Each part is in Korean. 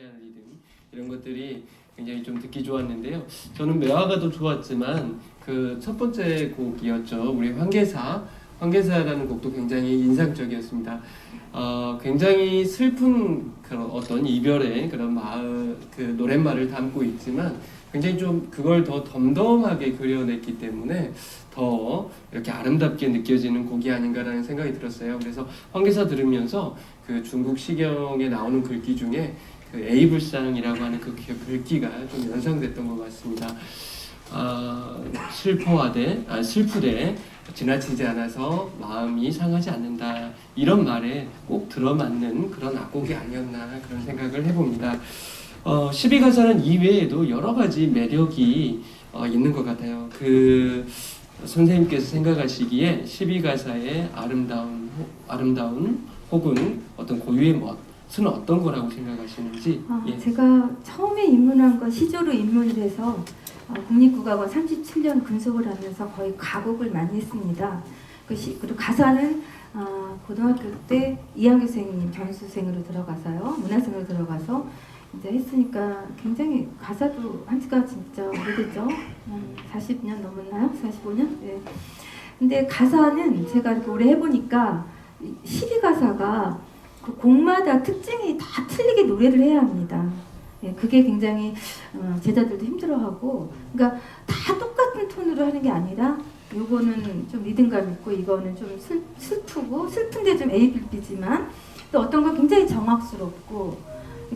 유쾌한 리듬 이런 것들이 굉장히 좀 듣기 좋았는데요. 저는 매화가도 좋았지만 그 첫 번째 곡이었죠. 우리 황계사 황계사라는 곡도 굉장히 인상적이었습니다. 어, 굉장히 슬픈 그런 어떤 이별의 그런 마을 그 노랫말을 담고 있지만 굉장히 좀 그걸 더 덤덤하게 그려냈기 때문에 더 이렇게 아름답게 느껴지는 곡이 아닌가라는 생각이 들었어요. 그래서 황계사 들으면서 그 중국 시경에 나오는 글귀 중에 그 에이블상이라고 하는 그 글- 글귀가 좀 연상됐던 것 같습니다. 아, 슬퍼하되 아, 슬프되 지나치지 않아서 마음이 상하지 않는다 이런 말에 꼭 들어맞는 그런 악곡이 아니었나 그런 생각을 해봅니다. 어, 12가사는 이외에도 여러 가지 매력이 어, 있는 것 같아요. 그 선생님께서 생각하시기에 12가사의 아름다운 호- 아름다운 혹은 어떤 고유의 멋 은 어떤 거라고 생각하시는지 아, 예. 제가 처음에 입문한 건 시조로 입문을 해서 어, 국립국악원 37년 근속을 하면서 거의 가곡을 많이 했습니다. 그 시, 그리고 가사는 아, 고등학교 때 이학유생님 변수생으로 들어가서요 문화생으로 들어가서 이제 했으니까 굉장히 가사도 한 지가 진짜 오래됐죠. 음, 40년 넘었나요? 45년? 네. 근데 가사는 제가 이렇게 오래 해보니까 12가사가 그 곡마다 특징이 다 틀리게 노래를 해야 합니다. 예, 그게 굉장히 어, 제자들도 힘들어하고, 그러니까 다 똑같은 톤으로 하는 게 아니라, 요거는 좀 리듬감 있고, 이거는 좀 슬, 슬프고, 슬픈데 좀 에이빌비지만, 또 어떤 건 굉장히 정확스럽고,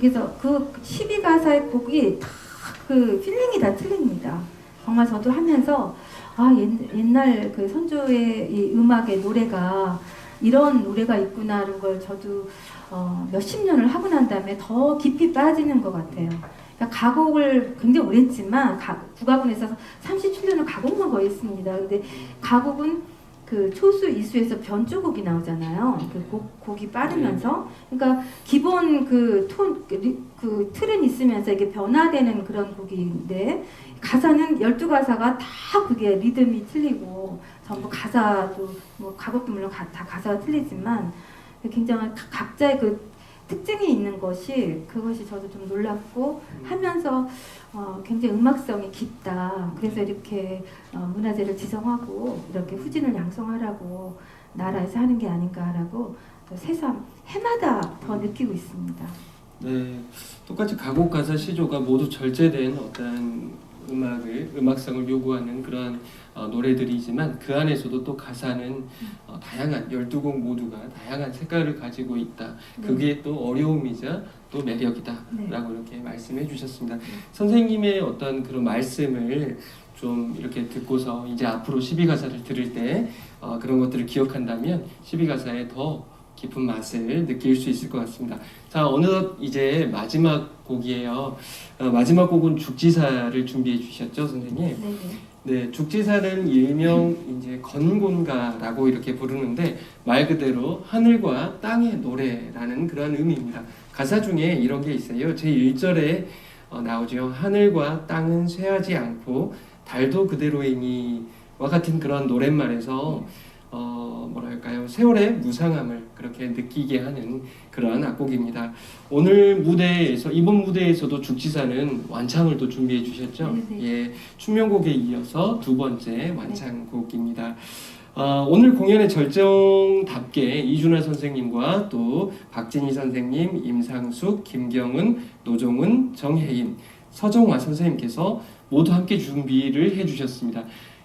그래서 그 12가사의 곡이 다 그 필링이 다 틀립니다. 정말 저도 하면서, 아, 옛, 옛날 그 선조의 이 음악의 노래가 이런 노래가 있구나라는 걸 저도 어, 몇십 년을 하고 난 다음에 더 깊이 빠지는 것 같아요. 그러니까 가곡을 굉장히 오래 했지만 가, 국악원에서 37년을 가곡만 거의 했습니다. 근데 가곡은 그 초수 이수에서 변조곡이 나오잖아요. 그 곡, 곡이 빠르면서. 그러니까 기본 그 톤, 그, 리- 그 틀은 있으면서 이게 변화되는 그런 곡인데 가사는 12가사가 다 그게 리듬이 틀리고 전부 가사도 뭐 가곡도 물론 가, 다 가사가 틀리지만 굉장히 가- 각자의 그 특징이 있는 것이 그것이 저도 좀 놀랍고 하면서 어, 굉장히 음악성이 깊다. 그래서 이렇게 어, 문화재를 지정하고 이렇게 후진을 양성하라고 나라에서 하는 게 아닌가라고 또 새삼 해마다 더 느끼고 있습니다. 네, 똑같이 가곡 가사 시조가 모두 절제된 어떤 음악을 음악성을 요구하는 그런 어, 노래들이지만 그 안에서도 또 가사는 어, 다양한 12곡 모두가 다양한 색깔을 가지고 있다. 그게 또 어려움이자 또 매력이다라고 네. 이렇게 말씀해 주셨습니다. 선생님의 어떤 그런 말씀을 좀 이렇게 듣고서 이제 앞으로 12가사를 들을 때 어, 그런 것들을 기억한다면 12가사에 더 깊은 맛을 느낄 수 있을 것 같습니다. 자, 어느덧 이제 마지막 곡이에요. 어, 마지막 곡은 죽지사를 준비해 주셨죠, 선생님? 네네. 네, 죽지사는 일명 이제 건곤가라고 이렇게 부르는데 말 그대로 하늘과 땅의 노래라는 그런 의미입니다. 가사 중에 이런 게 있어요. 제 1절에 어, 나오죠. 하늘과 땅은 쇠하지 않고 달도 그대로이니와 같은 그런 노랫말에서 어, 뭐랄까요 세월의 무상함을 그렇게 느끼게 하는 그러한 악곡입니다. 오늘 무대에서 이번 무대에서도 죽지사는 완창을 또 준비해 주셨죠. 네, 예, 춘명곡에 이어서 두 번째 완창곡입니다. 어, 오늘 공연의 절정답게 이준하 선생님과 또 박진희 선생님, 임상숙, 김경은, 노종은, 정혜인, 서정화 선생님께서 모두 함께 준비를 해주셨습니다.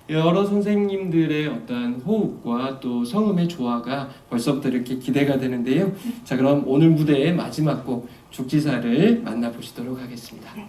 여러 선생님들의 어떤 호흡과 또 성음의 조화가 벌써부터 이렇게 기대가 되는데요. 자, 그럼 오늘 무대의 마지막 곡 죽지사를 만나보시도록 하겠습니다. 네.